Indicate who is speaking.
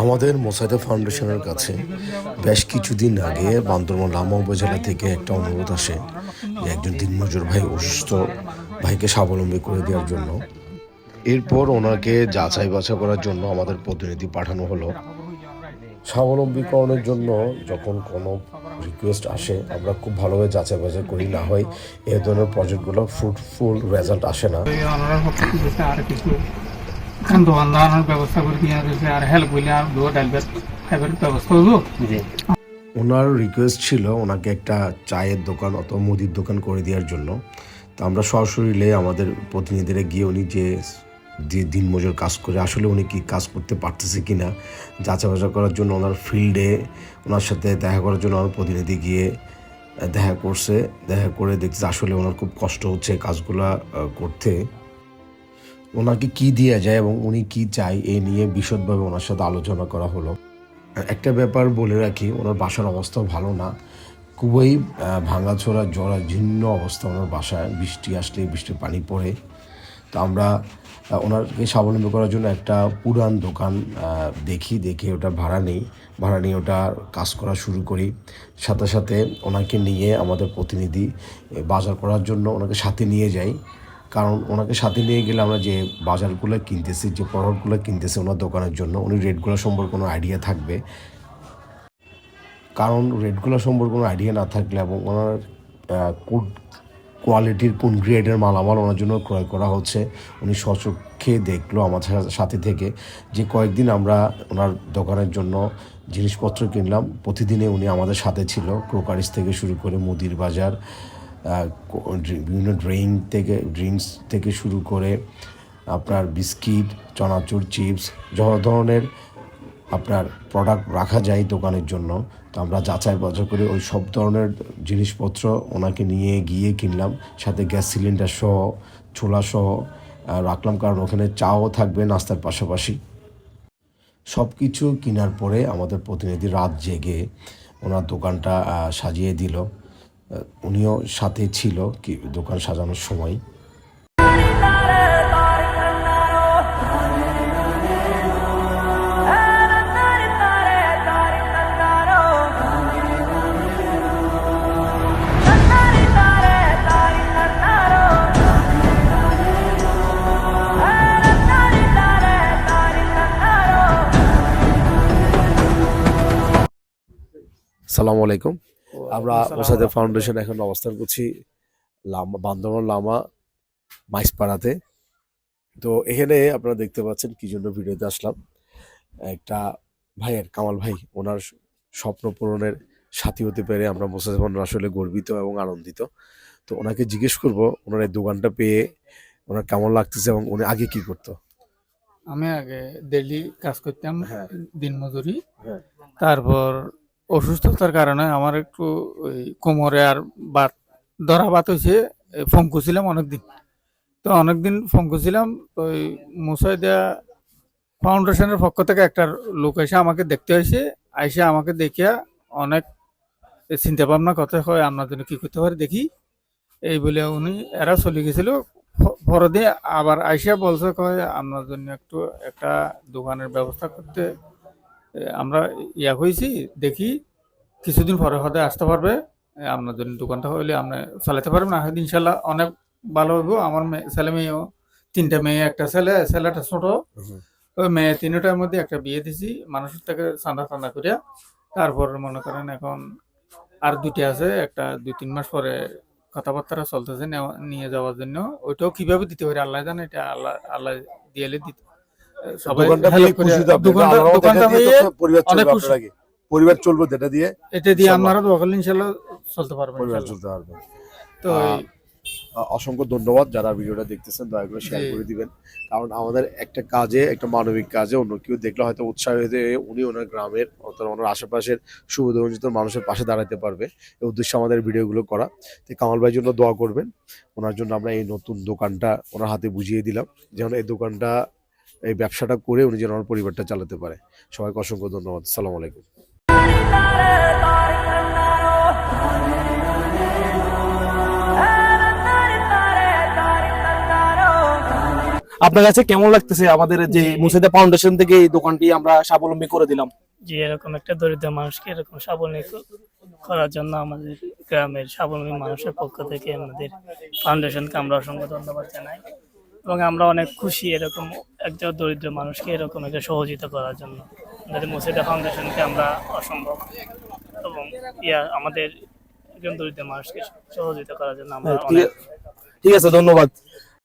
Speaker 1: আমাদের মোসাইদা ফাউন্ডেশনের কাছে বেশ কিছুদিন আগে বান্দরবান লামা উপজেলা থেকে একটা অনুরোধ আসে যে একজন দিনমজুর ভাই অসুস্থ ভাইকে স্বাবলম্বী করে দেওয়ার জন্য। এরপর ওনাকে যাচাই বাছাই করার জন্য আমাদের প্রতিনিধি পাঠানো হলো। স্বাবলম্বীকরণের জন্য যখন কোনো রিকোয়েস্ট আসে, আমরা খুব ভালোভাবে যাচাই বাছাই করি, না হয় এ ধরনের প্রজেক্টগুলো ফ্রুটফুল রেজাল্ট আসে না।
Speaker 2: ব্যবস্থা করে দিয়ে দিয়েছে আর হেল্প হইলে আর খাইবার ব্যবস্থা হইব।
Speaker 1: ওনার রিকোয়েস্ট ছিল ওনাকে একটা চায়ের দোকান অথবা মুদির দোকান করে দেওয়ার জন্য। তো আমরা সরাসরি আমাদের প্রতিনিধিরা গিয়ে উনি যে যে দিনমজুর কাজ করে আসলে উনি কি কাজ করতে পারতেছে কি না যাচা বাছা করার জন্য ওনার ফিল্ডে ওনার সাথে দেখা করার জন্য আমার প্রতিনিধি গিয়ে দেখা করছে দেখা করে দেখছে আসলে ওনার খুব কষ্ট হচ্ছে কাজগুলা করতে। ওনাকে কি দেওয়া যায় এবং উনি কি চায় এই নিয়ে বিশদভাবে ওনার সাথে আলোচনা করা হলো। একটা ব্যাপার বলে রাখি ওনার বাসার অবস্থাও ভালো না। খুবই আহ, ভাঙাচোরা জরাজীর্ণ অবস্থা ওনার বাসায়। বৃষ্টি আসলে বৃষ্টির পানি পড়ে। তো আমরা ওনাকে স্বাবলম্বী করার জন্য একটা পুরান দোকান দেখি দেখে ওটা ভাড়া নেই। ভাড়া নিয়ে ওটা কাজ করা শুরু করি। সাথে সাথে ওনাকে নিয়ে আমাদের প্রতিনিধি বাজার করার জন্য ওনাকে সাথে নিয়ে যাই। কারণ ওনাকে সাথে নিয়ে গেলে আমরা যে বাজারগুলো কিনতেছি, যে প্রোডাক্টগুলো কিনতেছি ওনার দোকানের জন্য, উনি রেটগুলো সম্পর্কে কোনো আইডিয়া থাকবে? কারণ রেটগুলো সম্পর্কে কোনো আইডিয়া না থাকলে এবং ওনার কোন কোয়ালিটির, কোন গ্রেডের মালামাল ওনার জন্য ক্রয় করা হচ্ছে, উনি সচক্ষে দেখল আমাদের সাথে থেকে যে কয়েকদিন আমরা ওনার দোকানের জন্য জিনিসপত্র কিনলাম। প্রতিদিনে উনি আমাদের সাথে ছিল ক্রোকারিস থেকে শুরু করে মুদির বাজার বিভিন্ন ড্রিঙ্ক থেকে ড্রিঙ্কস থেকে শুরু করে আপনার বিস্কিট, চনাচুর, চিপস, যত ধরনের আপনার প্রোডাক্ট রাখা যায় দোকানের জন্য, তো আমরা যাচাই বাছাই করে ওই সব ধরনের জিনিসপত্র ওনাকে নিয়ে গিয়ে কিনলাম। সাথে গ্যাস সিলিন্ডার সহ ছোলা সহ রাখলাম কারণ ওখানে চাও থাকবে নাস্তার পাশাপাশি। সব কিছু কেনার পরে আমাদের প্রতিনিধি রাত জেগে ওনার দোকানটা সাজিয়ে দিল। উনিও সাথে ছিল কি দোকান সাজানোর সময়। সালাম আলাইকুম। আমরা মোসাদে ফাউন্ডেশন এখন অবস্থান করছি লামা বান্দরবান লামা মাইসপাড়াতে। তো এখানে আপনারা দেখতে পাচ্ছেন কি জন্য ভিডিওতে আসলাম। একটা ভাইয়ের কামাল ভাই ওনার স্বপ্ন পূরণের সাথী হতে পেরে আমরা মোসাদে ফাউন্ডেশন আসলে গর্বিত এবং আনন্দিত। তো ওনাকে জিজ্ঞেস করব ওনার এই দোকানটা পেয়ে ওনার কেমন লাগতেছে এবং উনি আগে কি করতো?
Speaker 2: আমি আগে ডেলি কাজ করতাম
Speaker 1: হ্যাঁ।
Speaker 2: দিন মজুরি
Speaker 1: হ্যাঁ।
Speaker 2: তারপর অসুস্থতার কারণে আমার একটু কোমরে আর বাত, ধরা বাত হয়েছে ফঙ্কু ছিলাম অনেকদিন। তো অনেকদিন ফঙ্কু ছিলাম তো ওই মুসাইদা ফাউন্ডেশনের পক্ষ থেকে একটা লোক এসে আমাকে দেখতে হয়েছে, আইসে আমাকে দেখিয়া অনেক চিন্তা ভাবনা কথা হয় আপনার জন্য কী করতে পারি দেখি। এই বলে উনি, এরা চলে গেছিল। পরে দিয়ে আবার আইসা বলছে, কয় আপনার জন্য একটু একটা দোকানের ব্যবস্থা করতে আমরা ইয়া হয়েছি দেখি কিছুদিন পরে হয়তো আসতে পারবে। আপনার জন্য দোকানটা হইলে আপনি চালাতে পারবেন না হয়তো ইনশাল্লাহ অনেক ভালো হইব। আমার মেয়ে- ছেলে মেয়েও তিনটা মেয়ে একটা ছেলে ছেলেটা ছোট। ওই মেয়ে তিনটার মধ্যে একটা বিয়ে দিছি মানুষের থেকে চাঁদা চাঁদা করিয়া। তারপর মনে করেন এখন আর দুটি আছে একটা দুই তিন মাস পরে কথাবার্তা চলতেছে নেওয়া- নিয়ে যাওয়ার জন্য। ওইটাও কীভাবে দিতে পারে আল্লাহ জানে এটা আল্লাহ আল্লাহ
Speaker 1: দিয়ে দিতে পরিবার চলবে যেটা দিয়ে
Speaker 2: এটা দিয়ে দোকান ইনশাল্লাহ চলতে পারবেন
Speaker 1: পরিবার চলতে পারবে।
Speaker 2: তো
Speaker 1: অসংখ্য ধন্যবাদ যারা ভিডিওটা দেখতেছেন দয়া করে শেয়ার করে দিবেন। কারণ আমাদের একটা কাজে একটা মানবিক কাজে অন্য কেউ দেখলে হয়তো উৎসাহিত হয়ে উনি ওনার গ্রামের অথবা ওনার আশেপাশের সুবিধাবঞ্চিত মানুষের পাশে দাঁড়াতে পারবে। এই উদ্দেশ্যে আমাদের ভিডিওগুলো করা। তো কামাল ভাইয়ের জন্য দোয়া করবেন। ওনার জন্য আমরা এই নতুন দোকানটা ওনার হাতে বুঝিয়ে দিলাম। যেন এই দোকানটা এই ব্যবসাটা করে উনি যেন ওনার পরিবারটা চালাতে পারে। সবাইকে অসংখ্য ধন্যবাদ। সালাম আলাইকুম।
Speaker 3: আপনার কাছে কেমন লাগতেছে আমাদের যে মুসাইদা ফাউন্ডেশন থেকে এই দোকানটি আমরা স্বাবলম্বী করে দিলাম?
Speaker 4: যে এরকম একটা দরিদ্র মানুষকে এরকম স্বাবলম্বী করার জন্য আমাদের গ্রামের স্বাবলম্বী মানুষের পক্ষ থেকে আমাদের ফাউন্ডেশনকে আমরা অসংখ্য ধন্যবাদ জানাই। এবং আমরা অনেক খুশি এরকম একজন দরিদ্র মানুষকে এরকম একটা সহযোগিতা করার জন্য। আমাদের মুসিদা ফাউন্ডেশনকে আমরা অসম্ভব এবং ইয়া আমাদের একজন দরিদ্র মানুষকে সহযোগিতা করার জন্য আমরা
Speaker 3: হ্যাঁ,
Speaker 4: অনেক
Speaker 3: ঠিক আছে ধন্যবাদ।